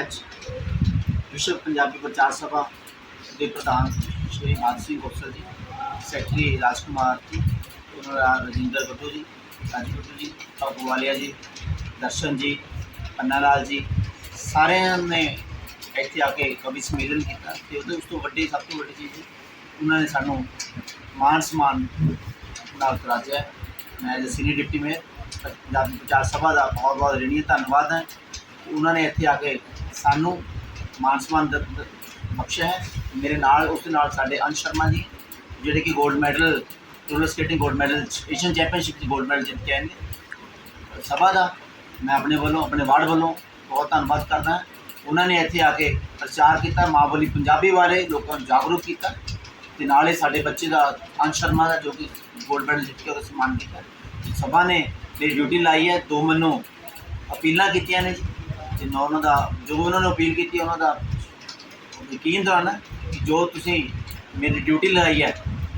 ਅੱਜ ਵਿਸ਼ਵ ਪੰਜਾਬੀ ਪ੍ਰਚਾਰ ਸਭਾ ਦੇ ਪ੍ਰਧਾਨ ਸ਼੍ਰੀ ਮਾਨ ਸਿੰਘ ਗੋਸਲ ਜੀ, ਸੈਕਟਰੀ ਰਾਜ ਕੁਮਾਰ ਜੀ ਉਹਨਾਂ ਰਜਿੰਦਰ ਬੱਟੂ ਜੀ, ਰਾਜੂ ਬੱਟੂ ਜੀ, ਬਾਬੂ ਵਾਲੀਆ ਜੀ, ਦਰਸ਼ਨ ਜੀ, ਪੰਨਾ ਲਾਲ ਜੀ, ਸਾਰਿਆਂ ਨੇ ਇੱਥੇ ਆ ਕੇ ਕਵੀ ਸੰਮੇਲਨ ਕੀਤਾ ਤੇ ਉਹਦੇ ਉਸ ਤੋਂ ਵੱਡੀ, ਸਭ ਤੋਂ ਵੱਡੀ ਚੀਜ਼ ਉਹਨਾਂ ਨੇ ਸਾਨੂੰ ਮਾਨ ਸਨਮਾਨ ਨਾਲ ਕਰਾਇਆ ਮੈਂ as senior deputy mayor, Punjabi ਪ੍ਰਚਾਰ ਸਭਾ ਦਾ ਬਹੁਤ ਬਹੁਤ ਰਣੀ ਧੰਨਵਾਦ ਹੈ। ਉਹਨਾਂ ਨੇ ਇੱਥੇ ਆ ਕੇ ਸਾਨੂੰ ਮਾਨ ਸਨਮਾਨ ਬਖਸ਼ਿਆ ਹੈ। ਮੇਰੇ ਨਾਲ, ਉਸ ਦੇ ਨਾਲ ਸਾਡੇ ਅੰਸ਼ ਸ਼ਰਮਾ ਜੀ, ਜਿਹੜੇ ਕਿ 골ਡ ਮੈਡਲ ਰੋਲਰ ਸਕੇਟਿੰਗ 골ਡ ਮੈਡਲ ਏਸ਼ੀਅਨ ਚੈਂਪੀਅਨਸ਼ਿਪ ਦੇ 골ਡ ਮੈਡਲ ਜਿੱਤ ਕੇ ਆਏ ਨੇ। ਸਭਾ ਦਾ ਮੈਂ ਆਪਣੇ ਵੱਲੋਂ, ਆਪਣੇ ਵਾਰਡ ਵੱਲੋਂ ਬਹੁਤ ਧੰਨਵਾਦ ਕਰਦਾ ਉਹਨਾਂ ਨੇ ਇੱਥੇ ਆ ਕੇ ਪ੍ਰਚਾਰ ਕੀਤਾ, ਮਾਂ ਬੋਲੀ ਪੰਜਾਬੀ ਬਾਰੇ ਲੋਕਾਂ ਨੂੰ ਜਾਗਰੂਕ ਕੀਤਾ ਤੇ ਨਾਲੇ ਸਾਡੇ ਬੱਚੇ ਦਾ ਅੰਸ਼ ਸ਼ਰਮਾ ਦਾ ਜੋ ਕਿ 골ਡ ਮੈਡਲ ਜਿੱਤ ਕੇ ਉਹਦਾ ਸਨਮਾਨ ਕੀਤਾ। ਸਭਾ ਨੇ ਮੇਰੀ ਡਿਊਟੀ ਲਾਈ ਹੈ। ਦੋ ਮੈਨੂੰ ਅਪੀਲਾਂ ਕੀਤੀਆਂ ਨੇ ਜੀ। ਜਿੰਨਾ ਉਹਨਾਂ ਦਾ, ਜੋ ਉਹਨਾਂ ਨੂੰ ਅਪੀਲ ਕੀਤੀ ਉਹਨਾਂ ਦਾ ਯਕੀਨ ਦਵਾਨਾ ਕਿ ਜੋ ਤੁਸੀਂ ਮੇਰੀ ਡਿਊਟੀ ਲਗਾਈ ਹੈ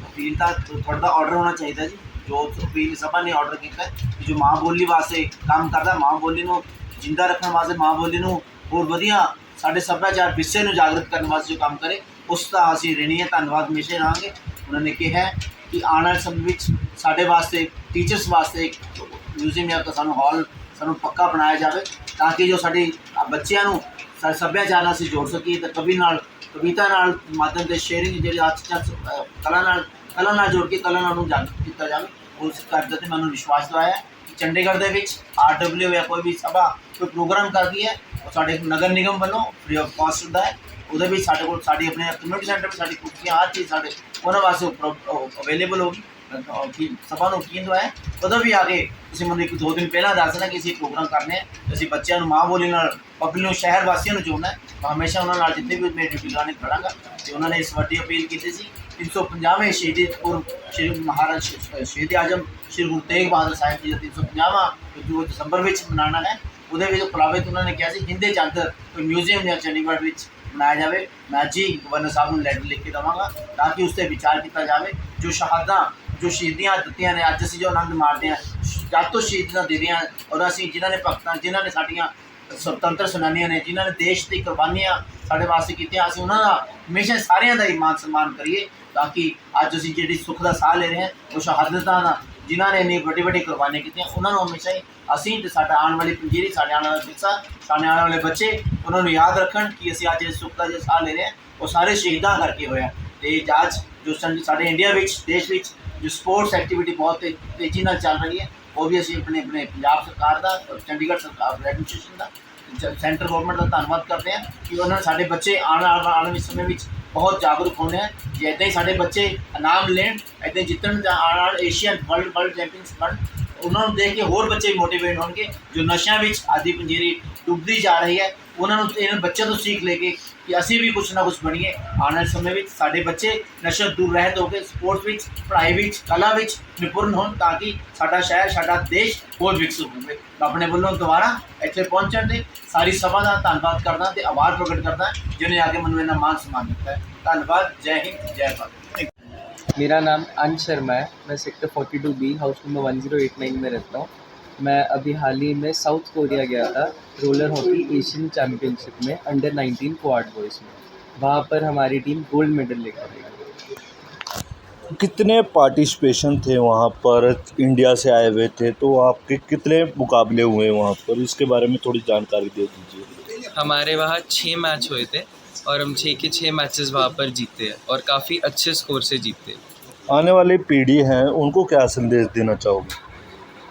ਅਪੀਲ ਦਾ ਤੁਹਾਡਾ ਆਰਡਰ ਹੋਣਾ ਚਾਹੀਦਾ ਜੀ। ਜੋ ਅਪੀਲ ਸਭਾ ਨੇ ਆਰਡਰ ਕੀਤਾ, ਕਿ ਜੋ ਮਾਂ ਬੋਲੀ ਵਾਸਤੇ ਕੰਮ ਕਰਦਾ, ਮਾਂ ਬੋਲੀ ਨੂੰ ਜਿੰਦਾ ਰੱਖਣ ਵਾਸਤੇ, ਮਾਂ ਬੋਲੀ ਨੂੰ ਹੋਰ ਵਧੀਆ ਸਾਡੇ ਸੱਭਿਆਚਾਰ ਵਿਰਸੇ ਨੂੰ ਜਾਗਰਤ ਕਰਨ ਵਾਸਤੇ ਜੋ ਕੰਮ ਕਰੇ, ਉਸ ਦਾ ਅਸੀਂ ਰਿਣੀ ਹੈ ਧੰਨਵਾਦ ਹਮੇਸ਼ਾ ਰਹਾਂਗੇ। ਉਹਨਾਂ ਨੇ ਕਿਹਾ ਕਿ ਆਉਣ ਵਾਲੇ ਸਮੇਂ ਵਿੱਚ ਸਾਡੇ ਵਾਸਤੇ ਟੀਚਰਸ ਵਾਸਤੇ ਇੱਕ ਮਿਊਜ਼ੀਅਮ ਜਾਂ ਤਾਂ ਸਾਨੂੰ ਹਾਲ ਸਾਨੂੰ ਪੱਕਾ ਬਣਾਇਆ ਜਾਵੇ। ਤਾਂ ਕਿ ਜੋ ਸਾਡੀ ਬੱਚਿਆਂ ਨੂੰ ਸਾਡੇ ਸੱਭਿਆਚਾਰ ਨਾਲ ਅਸੀਂ ਜੋੜ ਸਕੀਏ ਤਾਂ ਕਵੀ ਨਾਲ, ਕਵਿਤਾ ਨਾਲ ਮਾਧਿਅਮ ਤੇ ਸ਼ੇਅਰਿੰਗ ਜਿਹੜੀ ਅੱਜ ਚੱਲ ਕਲਾ ਨਾਲ ਕਲਾ ਨਾਲ ਜੋੜ ਕੇ ਕਲਾ ਨਾਲ ਨੂੰ ਜਾਗਰੂਕ ਕੀਤਾ ਜਾਵੇ, ਉਸ ਕਰਦਾ ਤੇ ਮੈਨੂੰ ਵਿਸ਼ਵਾਸ ਦਵਾਇਆ ਕਿ ਚੰਡੀਗੜ੍ਹ ਦੇ ਵਿੱਚ ਆਰਡਬਲਯੂ ਜਾਂ ਕੋਈ ਵੀ ਸਭਾ, ਕੋਈ ਪ੍ਰੋਗਰਾਮ ਕਰਦੀ ਹੈ, ਉਹ ਸਾਡੇ ਨਗਰ ਨਿਗਮ ਵੱਲੋਂ ਫ੍ਰੀ ਆਫ ਕਾਸਟ ਹੁੰਦਾ ਹੈ, ਉਹਦੇ ਵਿੱਚ ਸਾਡੇ ਕੋਲ ਸਾਡੀ ਆਪਣੇ ਕਮਿਊਨਿਟੀ ਸੈਂਟਰ ਵਿੱਚ ਸਾਡੀ ਕੁਰਸੀਆਂ, ਹਰ ਚੀਜ਼ ਸਾਡੇ, ਉਹਨਾਂ ਵਾਸਤੇ ਅਵੇਲੇਬਲ ਹੋਗੀ ਅਹ ਸਭਾ ਨੂੰ ਕੀ ਦਵਾਇਆ ਉਦੋਂ ਵੀ ਆ ਕੇ ਤੁਸੀਂ ਮੈਨੂੰ ਇੱਕ ਦੋ ਦਿਨ ਪਹਿਲਾਂ ਦੱਸ ਦੇਣਾ ਕਿ ਅਸੀਂ ਪ੍ਰੋਗਰਾਮ ਕਰਨੇ ਆ ਤੇ ਅਸੀਂ ਬੱਚਿਆਂ ਨੂੰ ਮਾਂ ਬੋਲੀ ਨਾਲ ਪਬਲਿਕ ਨੂੰ ਸ਼ਹਿਰ ਵਾਸੀਆਂ ਨੂੰ ਜੋੜਨਾ ਹੈ ਮੈਂ ਹਮੇਸ਼ਾ ਉਹਨਾਂ ਨਾਲ ਜਿੱਥੇ ਵੀ ਮੇਰੀ ਡਿਊਟੀ ਲਾਣੇ ਖੜਾਂਗਾ ਤੇ ਉਹਨਾਂ ਨੇ ਇਸ ਵੱਡੀ ਅਪੀਲ ਕੀਤੀ ਸੀ 350ਵੇਂ ਸ਼ਹੀਦੀ ਪੁਰਬ ਸ਼੍ਰੀ ਮਹਾਰਾਜ ਸ਼- ਸ਼ਹੀਦ ਆਜਮ ਸ਼੍ਰੀ ਗੁਰੂ ਤੇਗ ਬਹਾਦਰ ਸਾਹਿਬ ਜੀ ਦਾ 350ਵਾਂ ਜੋ ਦਸੰਬਰ ਵਿੱਚ ਮਨਾਉਣਾ ਹੈ ਉਹਦੇ ਵਿੱਚ ਪ੍ਰਲਾਵਿਤ ਉਹਨਾਂ ਨੇ ਕਿਹਾ ਸੀ ਹਿੰਦੇ ਚੰਦ ਕੋਈ ਮਿਊਜ਼ੀਅਮ ਜਾਂ ਚੰਡੀਗੜ੍ਹ ਵਿੱਚ ਬਣਾਇਆ ਜਾਵੇ ਮੈਂ ਜੀ ਗਵਰਨਰ ਸਾਹਿਬ ਨੂੰ ਲੈਟਰ ਲਿਖ ਕੇ ਦੇਵਾਂਗਾ ਤਾਂ ਕਿ ਉਸ ਤੇ ਵਿਚਾਰ ਕੀਤਾ ਜਾਵੇ ਜੋ ਸ਼ਹਾਦਾਂ ਜੋ ਸ਼ਹੀਦੀਆਂ ਦਿੱਤੀਆਂ ਨੇ, ਅੱਜ ਅਸੀਂ ਜੋ ਆਨੰਦ ਮਾਰਦੇ ਹਾਂ, ਜਦ ਤੋਂ ਸ਼ਹੀਦੀਆਂ ਦੇ ਰਹੀਆਂ ਔਰ ਅਸੀਂ ਜਿਨ੍ਹਾਂ ਨੇ ਭਗਤਾਂ, ਜਿਨ੍ਹਾਂ ਨੇ ਸਾਡੀਆਂ ਸੁਤੰਤਰ ਸੈਨਾਨੀਆਂ ਨੇ, ਜਿਨ੍ਹਾਂ ਨੇ ਦੇਸ਼ ਦੀ ਕੁਰਬਾਨੀਆਂ ਸਾਡੇ ਵਾਸਤੇ ਕੀਤੀਆਂ, ਅਸੀਂ ਉਹਨਾਂ ਦਾ ਹਮੇਸ਼ਾ ਸਾਰਿਆਂ ਦਾ ਹੀ ਮਾਨ ਸਨਮਾਨ ਕਰੀਏ, ਤਾਂ ਕਿ ਅੱਜ ਅਸੀਂ ਜਿਹੜੀ ਸੁੱਖ ਦਾ ਸਾਹ ਲੈ ਰਹੇ ਹਾਂ, ਉਹ ਸ਼ਹਾਦਤਾਂ ਦਾ ਜਿਨ੍ਹਾਂ ਨੇ ਇੰਨੀ ਵੱਡੀ ਵੱਡੀ ਕੁਰਬਾਨੀਆਂ ਕੀਤੀਆਂ, ਉਹਨਾਂ ਨੂੰ ਹਮੇਸ਼ਾ ਹੀ ਅਸੀਂ ਤੇ ਸਾਡਾ ਆਉਣ ਵਾਲੀ ਪੰਜੀਰੀ, ਸਾਡੇ ਆਉਣ ਵਾਲਾ ਵਿਰਸਾ ਸਾਡੇ ਆਉਣ ਵਾਲੇ ਬੱਚੇ, ਉਹਨਾਂ ਨੂੰ ਯਾਦ ਰੱਖਣ ਕਿ ਅਸੀਂ ਅੱਜ ਇਸ ਸੁੱਖ ਦਾ ਜੋ ਸਾਹ ਲੈ ਰਹੇ ਹਾਂ, ਉਹ ਸਾਰੇ ਸ਼ਹੀਦਾਂ ਕਰਕੇ ਹੋਇਆ। ਤੇ ਅੱਜ ਜੋ ਸਾਡੇ ਇੰਡੀਆ ਵਿੱਚ, ਦੇਸ਼ ਵਿੱਚ ਜੋ ਸਪੋਰਟਸ ਐਕਟੀਵਿਟੀ ਬਹੁਤ ਤੇਜ਼ੀ ਨਾਲ ਚੱਲ ਰਹੀ ਹੈ, ਉਹ ਵੀ ਅਸੀਂ ਆਪਣੇ ਆਪਣੇ ਪੰਜਾਬ ਸਰਕਾਰ ਦਾ ਚੰਡੀਗੜ੍ਹ ਸਰਕਾਰ ਐਡਮਿਨਿਸਟ੍ਰੇਸ਼ਨ ਦਾ, ਜ- ਸੈਂਟਰ ਗਵਰਨਮੈਂਟ ਦਾ ਧੰਨਵਾਦ ਕਰਦੇ ਹਾਂ ਕਿ ਉਹਨਾਂ ਨੇ ਸਾਡੇ ਬੱਚੇ ਆਉਣ ਵਾਲੇ ਆਉਣ ਵਾਲੇ ਸਮੇਂ ਵਿੱਚ ਬਹੁਤ ਜਾਗਰੂਕ ਹੋਣੇ ਹੈ ਜੇ ਇੱਦਾਂ ਹੀ ਸਾਡੇ ਬੱਚੇ ਇਨਾਮ ਲੈਣ ਇੱਦਾਂ ਹੀ ਜਿੱਤਣ ਜਾਂ ਆਉਣ ਵਾਲੇ ਏਸ਼ੀਅਨ ਵਰਲਡ ਵਰਲਡ ਚੈਂਪੀਅਨਸ ਬਣ, ਉਹਨਾਂ ਨੂੰ ਦੇਖ ਕੇ ਹੋਰ ਬੱਚੇ ਮੋਟੀਵੇਟ ਹੋਣਗੇ, ਜੋ ਨਸ਼ਿਆਂ ਵਿੱਚ ਆਦੀ ਪੰਜੀਰੀ ਡੁੱਬਦੀ ਜਾ ਰਹੀ ਹੈ, ਉਹਨਾਂ ਨੂੰ, ਇਹਨਾਂ ਬੱਚਿਆਂ ਤੋਂ ਸਿੱਖ ਲੈ ਕੇ ਕਿ ਅਸੀਂ ਵੀ ਕੁਛ ਨਾ ਕੁਛ ਬਣੀਏ ਆਉਣ ਵਾਲੇ ਸਮੇਂ ਵਿੱਚ ਸਾਡੇ ਬੱਚੇ ਨਸ਼ਾ ਦੂਰ ਰਹਿਤ ਹੋ ਕੇ ਸਪੋਰਟਸ ਵਿੱਚ ਪੜ੍ਹਾਈ ਵਿੱਚ ਕਲਾ ਵਿੱਚ ਨਿਪੁੰਨ ਹੋਣ ਤਾਂ ਕਿ ਸਾਡਾ ਸ਼ਹਿਰ ਸਾਡਾ ਦੇਸ਼ ਹੋਰ ਵਿਕਸਿਤ ਹੋਵੇ ਮੈਂ ਆਪਣੇ ਵੱਲੋਂ ਦੁਬਾਰਾ ਇੱਥੇ ਪਹੁੰਚਣ ਦੇ ਸਾਰੀ ਸਭਾ ਦਾ ਧੰਨਵਾਦ ਕਰਦਾ ਤੇ ਆਭਾਰ ਪ੍ਰਗਟ ਕਰਦਾ ਜਿਹਨੇ ਆ ਕੇ ਮੈਨੂੰ ਇਹਨਾਂ ਮਾਨ ਸਨਮਾਨ ਦਿੱਤਾ ਹੈ ਧੰਨਵਾਦ ਜੈ ਹਿੰਦ ਜੈ ਭਾਰਤ मेरा नाम अंश शर्मा है मैं सेक्टर 42 बी हाउस नंबर 1089 में रहता हूँ मैं अभी हाल ही में साउथ कोरिया गया था रोलर हॉकी एशियन चैम्पियनशिप में अंडर 19 क्वाड बॉयज़ में। वहाँ पर हमारी टीम गोल्ड मेडल लेकर आई। कितने पार्टिसिपेशन थे वहाँ पर? इंडिया से आए हुए थे तो आपके कितने मुकाबले हुए वहाँ पर? इसके बारे में थोड़ी जानकारी दे दीजिए। हमारे वहाँ छः मैच हुए थे और हम छः के छः मैचेस वहाँ पर जीते हैं और काफ़ी अच्छे स्कोर से जीते आने वाली पीढ़ी हैं उनको क्या संदेश देना चाहोगे?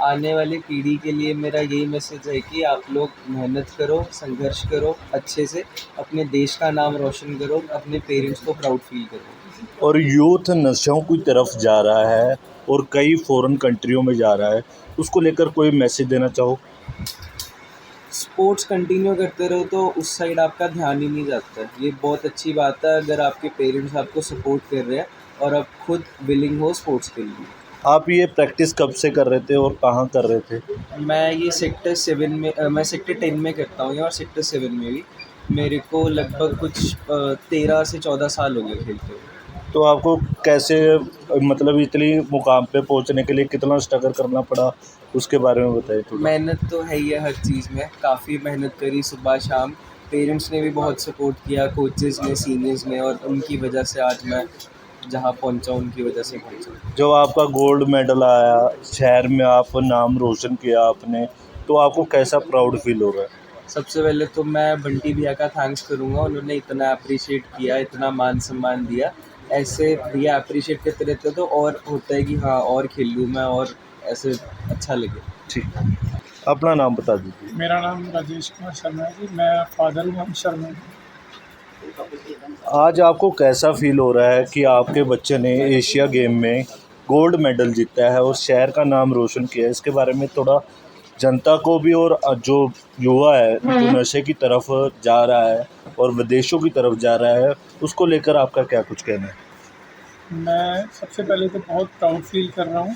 आने वाली पीढ़ी के लिए मेरा यही मैसेज है कि आप लोग मेहनत करो संघर्ष करो अच्छे से अपने देश का नाम रोशन करो अपने पेरेंट्स को प्राउड फील करो। और यूथ नशों की तरफ़ जा रहा है और कई फॉरेन कंट्रियों में जा रहा है उसको लेकर कोई मैसेज देना चाहो? स्पोर्ट्स कंटिन्यू करते रहो तो उस साइड आपका ध्यान ही नहीं जाता। ये बहुत अच्छी बात है अगर आपके पेरेंट्स आपको सपोर्ट कर रहे हैं और आप खुद विलिंग हो स्पोर्ट्स के लिए। आप ये प्रैक्टिस कब से कर रहे थे और कहाँ कर रहे थे? मैं ये सेक्टर सेवन में मैं सेक्टर टेन में करता हूँ और सेक्टर सेवन में भी। मेरे को लगभग कुछ तेरह से चौदह साल हो गए खेलते हुए। तो आपको कैसे मतलब इतनी मुकाम पे पहुँचने के लिए कितना स्ट्रगल करना पड़ा उसके बारे में बताइए थोड़ा। मेहनत तो है ही है हर चीज़ में। काफ़ी मेहनत करी सुबह शाम। पेरेंट्स ने भी बहुत सपोर्ट किया कोचेज़ ने सीनियर्स ने और उनकी वजह से आज मैं जहाँ पहुँचा उनकी वजह से पहुँचा। जब आपका गोल्ड मेडल आया शहर में आप नाम रोशन किया आपने तो आपको कैसा प्राउड फील हो रहा है? सबसे पहले तो मैं बंटी भैया का थैंक्स करूँगा। उन्होंने इतना अप्रिशिएट किया इतना मान सम्मान दिया। ऐसे भैया अप्रिशिएट करते रहते तो और होता है कि हाँ और खेल लूँ मैं और ऐसे अच्छा लगे। ठीक। अपना नाम बता दीजिए। मेरा नाम राजेश कुमार शर्मा है जी। मैं फादर हूँ हम शर्मा आज आपको कैसा फील हो रहा है कि आपके बच्चे ने एशिया गेम में गोल्ड मेडल जीता है और शहर का नाम रोशन किया है? इसके बारे में थोड़ा जनता को भी और जो युवा है जो नशे की तरफ़ जा रहा है और विदेशों की तरफ़ जा रहा है उसको लेकर आपका क्या कुछ कहना है? मैं सबसे पहले तो बहुत प्राउड फील कर रहा हूँ।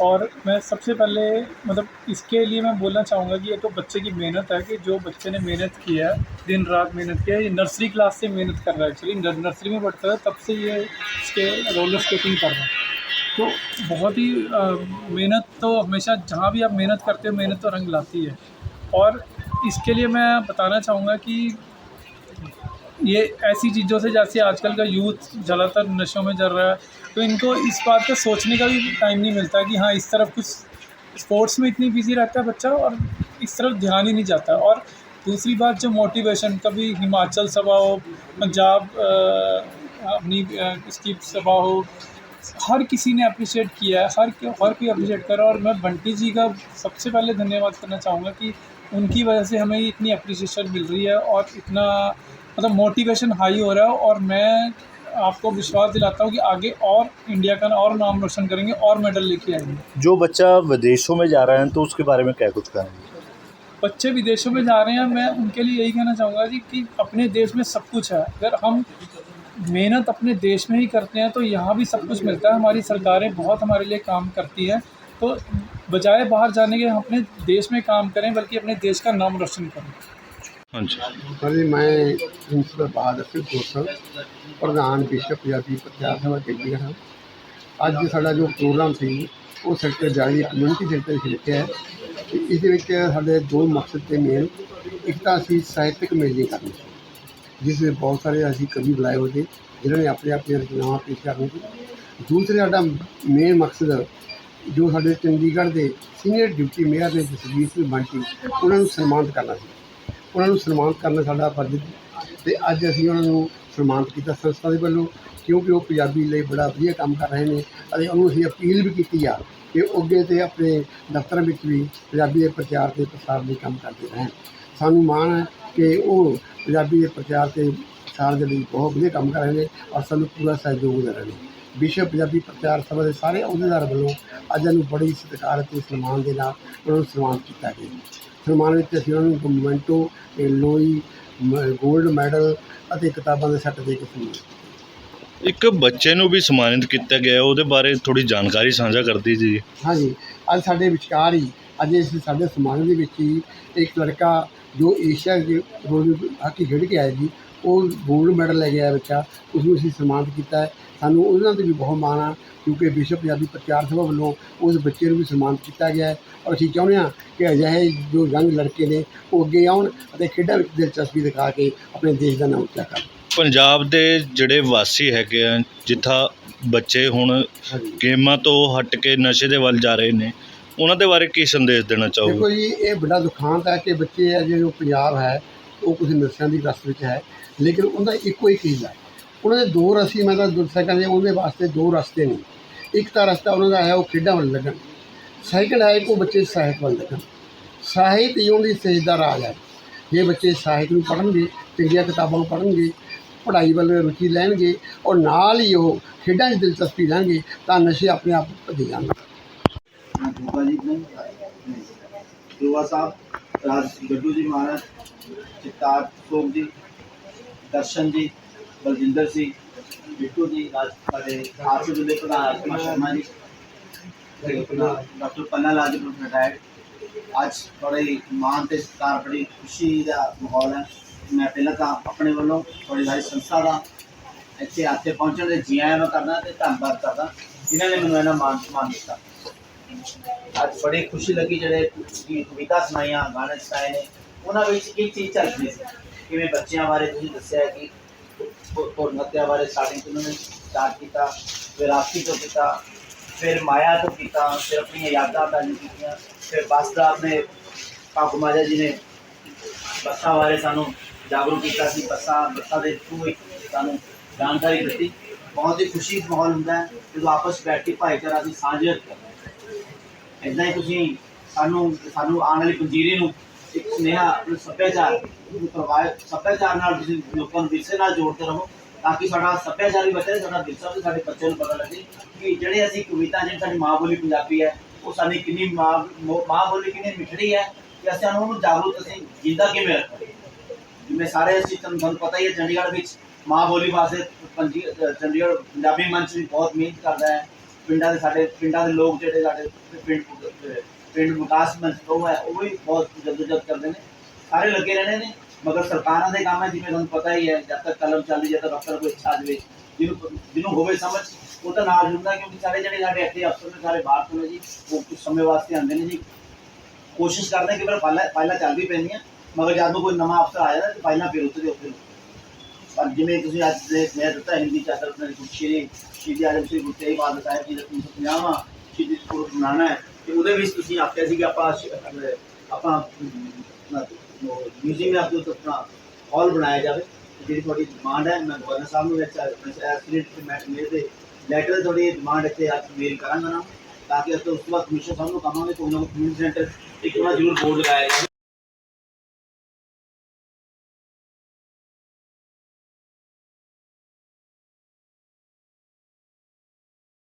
और मैं सबसे पहले मतलब इसके लिए मैं बोलना चाहूँगा कि ये तो बच्चे की मेहनत है कि जो बच्चे ने मेहनत किया है, दिन रात मेहनत किया है, ये नर्सरी क्लास से मेहनत कर रहा है एक्चुअली नर्सरी में पढ़ता है, तब से ये इसके रोलर स्केटिंग कर रहा है। तो बहुत ही मेहनत तो हमेशा जहाँ भी आप मेहनत करते हो, मेहनत तो रंग लाती है। और इसके लिए मैं बताना चाहूँगा कि ये ऐसी चीज़ों से जैसे आजकल का यूथ ज़्यादातर नशों में जल रहा है तो इनको इस बात का सोचने का भी टाइम नहीं मिलता कि हाँ इस तरफ़ कुछ स्पोर्ट्स में इतनी बिज़ी रहता है बच्चा और इस तरफ़ ध्यान ही नहीं जाता। और दूसरी बात, जो मोटिवेशन कभी हिमाचल सभा हो, पंजाब अपनी इसकी सभा हो, हर किसी ने अप्रिशिएट किया है, हर हर कोई अप्रिशिएट करा और मैं बंटी जी का सबसे पहले धन्यवाद करना चाहूँगा कि उनकी वजह से हमें इतनी अप्रिसिएशन मिल रही है और इतना मतलब मोटिवेशन हाई हो रहा है और मैं आपको विश्वास दिलाता हूँ कि आगे और इंडिया का और नाम रोशन करेंगे और मेडल लेके आएँगे। जो बच्चा विदेशों में जा रहा है तो उसके बारे में क्या कुछ कहेंगे? बच्चे विदेशों में जा रहे हैं मैं उनके लिए यही कहना चाहूँगा जी कि अपने देश में सब कुछ है। अगर हम मेहनत अपने देश में ही करते हैं तो यहाँ भी सब कुछ मिलता है। हमारी सरकारें बहुत हमारे लिए काम करती हैं। तो बजाय बाहर जाने के हम अपने देश में काम करें बल्कि अपने देश का नाम रोशन करें। हाँ जी ਸਰ ਮੈਂ ਪ੍ਰਿੰਸੀਪਲ ਬਹਾਦਰ ਸਿੰਘ ਗੋਸਲ ਪ੍ਰਧਾਨ ਵਿਸ਼ਵ ਪੰਜਾਬੀ ਪ੍ਰਚਾਰ ਸਭਾ ਚੰਡੀਗੜ੍ਹ ਹਾਂ। ਅੱਜ ਸਾਡਾ ਜੋ ਪ੍ਰੋਗਰਾਮ ਸੀ, ਉਹ ਸੈਕਟਰ ਜਾਰੀ ਕਮਿਊਨਿਟੀ ਸੈਕਟਰ ਵਿੱਚ ਲਿਖਿਆ ਹੈ। ਤੇ ਇਸ ਦੇ ਵਿੱਚ ਸਾਡੇ ਦੋ ਮਕਸਦ ਤੇ ਮੇਨ ਇੱਕ ਤਾਂ ਅਸੀਂ ਸਾਹਿਤਕ ਮੇਲੇ ਕਰਨੀ ਜਿਸ ਵਿੱਚ ਬਹੁਤ ਸਾਰੇ ਅਸੀਂ ਕਵੀ ਬੁਲਾਏ ਹੋਏ ਸੀ, ਜਿਨ੍ਹਾਂ ਨੇ ਆਪਣੇ ਆਪਣੇ ਰਚਨਾਵਾਂ ਪੇਸ਼ ਕਰਨੀ ਸੀ। ਦੂਸਰੇ ਸਾਡਾ ਮੇਨ ਮਕਸਦ, ਜੋ ਸਾਡੇ ਚੰਡੀਗੜ੍ਹ ਦੇ ਸੀਨੀਅਰ ਡਿਪਟੀ ਮੇਅਰ ਨੇ ਜਸਵੀਰ ਸਿੰਘ ਬੰਟੀ, ਉਹਨਾਂ ਨੂੰ ਸਨਮਾਨਿਤ ਕਰਨਾ ਸੀ। ਉਹਨਾਂ ਨੂੰ ਸਨਮਾਨਿਤ ਕਰਨਾ ਸਾਡਾ ਫਰਜ਼ ਸੀ। ਤੇ ਅੱਜ ਅਸੀਂ ਉਹਨਾਂ ਨੂੰ ਸਨਮਾਨਿਤ ਕੀਤਾ ਸੰਸਥਾ ਦੇ ਵੱਲੋਂ, ਕਿਉਂਕਿ ਉਹ ਪੰਜਾਬੀ ਲਈ ਬੜਾ ਵਧੀਆ ਕੰਮ ਕਰ ਰਹੇ ਨੇ ਅਤੇ ਉਹਨੂੰ ਅਸੀਂ ਅਪੀਲ ਵੀ ਕੀਤੀ ਆ ਕਿ ਅੱਗੇ ਤੇ ਆਪਣੇ ਦਫ਼ਤਰਾਂ ਵਿੱਚ ਵੀ ਪੰਜਾਬੀ ਦੇ ਪ੍ਰਚਾਰ ਤੇ ਪ੍ਰਸਾਰ ਲਈ ਕੰਮ ਕਰਦੇ ਰਹਿਣ। ਸਾਨੂੰ ਮਾਣ ਹੈ ਕਿ ਉਹ ਪੰਜਾਬੀ ਦੇ ਪ੍ਰਚਾਰ ਤੇ ਪ੍ਰਸਾਰ ਦੇ ਲਈ ਬਹੁਤ ਵਧੀਆ ਕੰਮ ਕਰ ਰਹੇ ਨੇ ਔਰ ਸਾਨੂੰ ਪੂਰਾ ਸਹਿਯੋਗ ਦੇ ਰਹੇ ਨੇ। ਵਿਸ਼ਵ ਪੰਜਾਬੀ ਪ੍ਰਚਾਰ ਸਭਾ ਦੇ ਸਾਰੇ ਅਹੁਦੇਦਾਰ ਵੱਲੋਂ ਅੱਜ ਇਹਨੂੰ ਬੜੀ ਸਤਿਕਾਰ ਅਤੇ ਸਨਮਾਨ ਦੇ ਨਾਲ ਉਹਨਾਂ ਨੂੰ ਸਨਮਾਨਿਤ ਕੀਤਾ ਗਿਆ। ਸਨਮਾਨ ਵਿੱਚ ਅਸੀਂ ਉਹਨਾਂ ਨੂੰ ਮੋਮੈਂਟੋ ਤੇ ਲੋਈ ਗੋਲਡ ਮੈਡਲ ਅਤੇ ਕਿਤਾਬਾਂ ਦੇ ਸੈੱਟ ਦੇ ਕੇ ਸਨਮਾਨਿਤ ਇੱਕ ਬੱਚੇ ਨੂੰ ਵੀ ਸਨਮਾਨਿਤ ਕੀਤਾ ਗਿਆ ਉਹਦੇ ਬਾਰੇ ਥੋੜੀ ਜਾਣਕਾਰੀ ਸਾਂਝਾ ਕਰਦੀ ਜੀ। ਹਾਂਜੀ ਅੱਜ ਸਾਡੇ ਵਿਚਕਾਰ ਹੀ ਅੱਜ ਇਸ ਸਾਡੇ ਸਮਾਜ ਦੇ ਵਿੱਚ ਹੀ ਇੱਕ ਲੜਕਾ ਜੋ ਏਸ਼ੀਆ ਦੇ ਰੋਲ ਹਾਕੀ ਖੇਡ ਕੇ ਆਇਆ ਜੀ ਉਹ ਗੋਲਡ ਮੈਡਲ ਲੈ ਆਇਆ ਬੱਚਾ ਉਸ ਨੂੰ ਅਸੀਂ ਸਨਮਾਨਿਤ ਕੀਤਾ ਹੈ। ਸਾਨੂੰ ਉਹਨਾਂ ਤੇ ਵੀ ਬਹੁਤ ਮਾਣ ਆ ਕਿਉਂਕਿ ਵਿਸ਼ਵ ਪੰਜਾਬੀ ਪ੍ਰਚਾਰ ਸਭਾ ਵੱਲੋਂ ਉਸ ਬੱਚੇ ਨੂੰ ਵੀ ਸਨਮਾਨਿਤ ਕੀਤਾ ਗਿਆ ਹੈ। ਔਰ ਅਸੀਂ ਚਾਹੁੰਦੇ ਹਾਂ ਕਿ ਅਜਿਹੇ ਜੋ ਯੰਗ ਲੜਕੇ ਨੇ ਉਹ ਅੱਗੇ ਆਉਣ ਅਤੇ ਖੇਡਾਂ ਵਿੱਚ ਦਿਲਚਸਪੀ ਦਿਖਾ ਕੇ ਆਪਣੇ ਦੇਸ਼ ਦਾ ਨਾਮ ਉੱਚਾ ਕਰਨ। ਪੰਜਾਬ ਦੇ ਜਿਹੜੇ ਵਾਸੀ ਹੈਗੇ ਆ ਜਿੱਥਾ ਬੱਚੇ ਹੁਣ ਗੇਮਾਂ ਤੋਂ ਹਟ ਕੇ ਨਸ਼ੇ ਦੇ ਵੱਲ ਜਾ ਰਹੇ ਨੇ ਉਹਨਾਂ ਦੇ ਬਾਰੇ ਕੀ ਸੰਦੇਸ਼ ਦੇਣਾ ਚਾਹੋਗੇ? ਦੇਖੋ ਜੀ ਇਹ ਬੜਾ ਦੁਖਾਂਤ ਹੈ ਕਿ ਬੱਚੇ ਹੈ ਜੋ ਪੰਜਾਬ ਹੈ ਉਹ ਕੁਝ ਨਸ਼ਿਆਂ ਦੀ ਗ੍ਰਸਤ ਵਿੱਚ ਹੈ, ਲੇਕਿਨ ਉਹਦਾ ਇੱਕੋ ਹੀ ਚੀਜ਼ ਹੈ। ਉਹਨਾਂ ਦੇ ਦੋ ਰਸੀ ਮੈਂ ਤਾਂ ਦੂਸਰਾ ਜੇ ਉਹਦੇ ਵਾਸਤੇ ਦੋ ਰਸਤੇ ਨੇ। ਇੱਕ ਤਾਂ ਰਸਤਾ ਉਹਨਾਂ ਦਾ ਹੈ, ਉਹ ਖੇਡਾਂ ਵੱਲ ਲੱਗਣ। ਸੈਕਿੰਡ ਹੈ ਕਿ ਉਹ ਬੱਚੇ ਸਾਹਿਤ ਵੱਲ ਲੱਗਣ। ਸਾਹਿਤ ਜਿਉਂ ਦੀ ਸੇਜ ਦਾ ਰਾਜ ਹੈ। ਜੇ ਬੱਚੇ ਸਾਹਿਤ ਨੂੰ ਪੜ੍ਹਨਗੇ, ਚੰਗੀਆਂ ਕਿਤਾਬਾਂ ਨੂੰ ਪੜ੍ਹਨਗੇ, ਪੜ੍ਹਾਈ ਵੱਲ ਰੁਚੀ ਲੈਣਗੇ, ਔਰ ਨਾਲ ਹੀ ਉਹ ਖੇਡਾਂ 'ਚ ਦਿਲਚਸਪੀ ਲੈਣਗੇ, ਤਾਂ ਨਸ਼ੇ ਆਪਣੇ ਆਪ ਭੱਜ ਜਾਣਗੇ। ਯੁਵਾ ਸਾਹਿਬ। ਰਾਜ ਗੱਡੂ ਜੀ ਮਹਾਰਾਜ ਚਿਤਾਰ ਸੋਮ ਜੀ, ਦਰਸ਼ਨ ਜੀ, ਬਲਜਿੰਦਰ ਸਿੰਘ ਬਿੱਟੂ ਜੀ, ਰਾਜ ਸਾਡੇ ਆਸੂ ਦੇ ਪ੍ਰਧਾਨ ਆਤਮਾ ਸ਼ਰਮਾ ਜੀ ਡਾਕਟਰ ਪੰਨਾ ਲਾਜ ਰਿਟਾਇਰ। ਅੱਜ ਬੜੇ ਮਾਣ ਤੇ ਸਤਿਕਾਰ, ਬੜੀ ਖੁਸ਼ੀ ਦਾ ਮਾਹੌਲ ਹੈ। ਮੈਂ ਪਹਿਲਾਂ ਤਾਂ ਆਪਣੇ ਵੱਲੋਂ ਤੁਹਾਡੀ ਸਾਰੀ ਸੰਸਥਾ ਦਾ ਇੱਥੇ ਆਤੇ ਪਹੁੰਚਣ ਦੇ ਜੀ ਆਇਆਂ ਨੂੰ ਕਰਦਾ ਤੇ ਧੰਨਵਾਦ ਕਰਦਾ। ਜਿਨ੍ਹਾਂ ਨੇ ਮੈਨੂੰ ਇਹਨਾਂ ਮਾਨ ਸਮਾਨ ਦਿੱਤਾ। ਅੱਜ ਬੜੀ ਖੁਸ਼ੀ ਲੱਗੀ ਜਿਹੜੇ ਕਵਿਤਾ ਸੁਣਾਈਆਂ, ਗਾਣੇ ਸੁਣਾਏ ਨੇ। ਉਹਨਾਂ ਵਿੱਚ ਕੀ ਚੀਜ਼ ਚੱਲਦੀ ਸੀ ਕਿਵੇਂ ਬੱਚਿਆਂ ਬਾਰੇ ਤੁਸੀਂ ਦੱਸਿਆ ਕਿ ਭੁਰਨ ਬਾਰੇ ਸਟਾਰਟਿੰਗ ਤੋਂ ਉਹਨਾਂ ਨੇ ਸਟਾਰਟ ਕੀਤਾ ਫਿਰ ਆਪਸੀ ਤੋਂ ਕੀਤਾ, ਫਿਰ ਮਾਇਆ ਤੋਂ ਕੀਤਾ, ਫਿਰ ਆਪਣੀਆਂ ਯਾਦਾਂ ਤਾਜ਼ੀ ਕੀਤੀਆਂ, ਫਿਰ ਬੱਸ ਦਾ ਆਪਣੇ ਕਾਕੂ ਮਾਜਾ ਜੀ ਨੇ ਬੱਸਾਂ ਬਾਰੇ ਸਾਨੂੰ ਜਾਗਰੂਕ ਕੀਤਾ ਸੀ। ਬੱਸਾਂ ਬੱਸਾਂ ਦੇ ਥਰੂ ਇੱਕ ਸਾਨੂੰ ਜਾਣਕਾਰੀ ਦਿੱਤੀ। ਬਹੁਤ ਹੀ ਖੁਸ਼ੀ ਮਾਹੌਲ ਹੁੰਦਾ ਹੈ। ਜਦੋਂ ਆਪਸ 'ਚ ਬੈਠ ਕੇ ਭਾਈਚਾਰਾ ਅਸੀਂ ਸਾਂਝੇ ਕਰਦੇ ਇਦਾਂ ਹੀ ਤੁਸੀਂ ਸਾਨੂੰ ਸਾਨੂੰ ਆਉਣ ਵਾਲੀ ਪੰਜੀਰੀ ਨੂੰ ਇੱਕ ਸੁਨੇਹਾ ਆਪਣੇ ਸੱਭਿਆਚਾਰ ਨੂੰ ਪ੍ਰਵਾਹ ਸੱਭਿਆਚਾਰ ਨਾਲ ਤੁਸੀਂ ਲੋਕਾਂ ਨੂੰ ਵਿਰਸੇ ਨਾਲ ਜੋੜਦੇ ਰਹੋ, ਤਾਂ ਕਿ ਸਾਡਾ ਸੱਭਿਆਚਾਰ ਵੀ ਬਚੇ ਸਾਡਾ ਵਿਰਸਾ ਵੀ ਸਾਡੇ ਬੱਚਿਆਂ ਨੂੰ ਪਤਾ ਲੱਗੇ ਕਿ ਜਿਹੜੇ ਅਸੀਂ ਕਵਿਤਾ, ਜਿਹੜੀ ਸਾਡੀ ਮਾਂ ਬੋਲੀ ਪੰਜਾਬੀ ਹੈ, ਉਹ ਸਾਡੀ ਕਿੰਨੀ ਮਾਂ ਮਾਂ ਬੋਲੀ ਕਿੰਨੀ ਮਿੱਠੜੀ ਹੈ ਕਿ ਅਸੀਂ ਉਹਨੂੰ ਜਾਗਰੂਕ ਅਸੀਂ ਜਿੰਦਾ ਕਿਵੇਂ ਰੱਖਾਂਗੇ। ਜਿਵੇਂ ਸਾਰੇ ਅਸੀਂ ਤੁਹਾਨੂੰ ਤੁਹਾਨੂੰ ਪਤਾ ਹੀ ਹੈ, ਚੰਡੀਗੜ੍ਹ ਵਿੱਚ ਮਾਂ ਬੋਲੀ ਵਾਸਤੇ ਪੰਜੀ ਚੰਡੀਗੜ੍ਹ ਪੰਜਾਬੀ ਮੰਚ ਵੀ ਬਹੁਤ ਮਿਹਨਤ ਕਰਦਾ ਹੈ। ਪਿੰਡਾਂ ਦੇ ਸਾਡੇ, ਪਿੰਡਾਂ ਦੇ ਲੋਕ ਜਿਹੜੇ ਸਾਡੇ ਪਿੰਡ ਪਿੰਡ ਵਿਕਾਸ ਮੰਚ ਹੈ, ਉਹ ਵੀ ਬਹੁਤ ਜਦੋਜਦ ਕਰਦੇ ਨੇ। ਸਾਰੇ ਲੱਗੇ ਰਹਿਣੇ ਨੇ, ਮਗਰ ਸਰਕਾਰਾਂ ਦੇ ਕੰਮ ਹੈ, ਜਿਵੇਂ ਤੁਹਾਨੂੰ ਪਤਾ ਹੀ ਹੈ, ਜਦ ਤੱਕ ਕਲਮ ਚੱਲਦੀ, ਜਦ ਤੱਕ ਅਫਸਰ ਕੋਈ ਇੱਛਾ ਦੇਵੇ ਜਿਹਨੂੰ ਜਿਹਨੂੰ ਹੋਵੇ ਸਮਝ, ਉਹ ਤਾਂ ਨਾਲ ਜੁੜਦਾ, ਕਿਉਂਕਿ ਸਾਰੇ ਜਿਹੜੇ ਸਾਡੇ ਇੱਥੇ ਅਫਸਰ ਨੇ, ਸਾਰੇ ਬਾਹਰ ਤੋਂ ਨੇ ਜੀ, ਉਹ ਕੁਝ ਸਮੇਂ ਵਾਸਤੇ ਆਉਂਦੇ ਨੇ ਜੀ। ਕੋਸ਼ਿਸ਼ ਕਰਦੇ ਕਿ ਪਰ ਪਹਿਲਾਂ ਪਹਿਲਾਂ ਚੱਲ ਵੀ ਪੈਂਦੀਆਂ, ਮਗਰ ਜਦ ਨੂੰ ਕੋਈ ਨਵਾਂ ਅਫਸਰ ਆ ਜਾਂਦਾ ਤੇ ਪਹਿਲਾਂ ਫਿਰ ਉੱਤੇ ਦੇ ਉੱਤੇ ਪਰ ਜਿਵੇਂ ਤੁਸੀਂ ਅੱਜ ਦੇ ਮੈਂ ਦਿੱਤਾ, ਹਿੰਦੀ ਚਾਦਰ ਆਪਣੇ ਸ਼੍ਰੀ ਸ਼੍ਰੀ ਆਜਮ ਸਿੰਘ ਗੁਰੂ ਤੇਗ ਬਹਾਦਰ ਸਾਹਿਬ ਜੀ ਦਾ 350ਵਾਂ ਸ਼ਹੀਦੀ ਪੁਰਬ ਮਨਾਉਣਾ ਹੈ, ਤੇ ਉਹਦੇ ਵਿੱਚ ਤੁਸੀਂ ਆਖਿਆ ਸੀ ਕਿ ਆਪਾਂ ਸ਼- ਆਪਾਂ ਮਿਊਜ਼ੀਅਮ ਵਿੱਚ ਆਪਣਾ ਹਾਲ ਬਣਾਇਆ ਜਾਵੇ ਜਿਹੜੀ ਤੁਹਾਡੀ ਡਿਮਾਂਡ ਹੈ, ਮੈਂ ਗਵਰਨਰ ਸਾਹਿਬ ਨੂੰ ਵਿੱਚ ਐਸਪੀਰੇਟ ਤੇ ਮੈਂ ਮੇਰੇ ਲੈਟਰ ਤੁਹਾਡੀ ਡਿਮਾਂਡ ਇੱਥੇ ਅੱਜ ਮੇਲ ਕਰਾਂਗਾ ਨਾ, ਤਾਂ ਕਿ ਅਸੀਂ ਉਸ ਤੋਂ ਬਾਅਦ ਕਮਿਸ਼ਨ ਸਾਹਿਬ ਨੂੰ ਕਹਾਂਗੇ ਕੋਈ ਨਾ ਕੋਈ ਕਮਿਊਨਿਟੀ ਸੈਂਟਰ ਇੱਕ ਉਹਨਾਂ ਜ਼ਰੂਰ ਬੋਰਡ ਲਗਾਇਆ ਜਾਵੇ।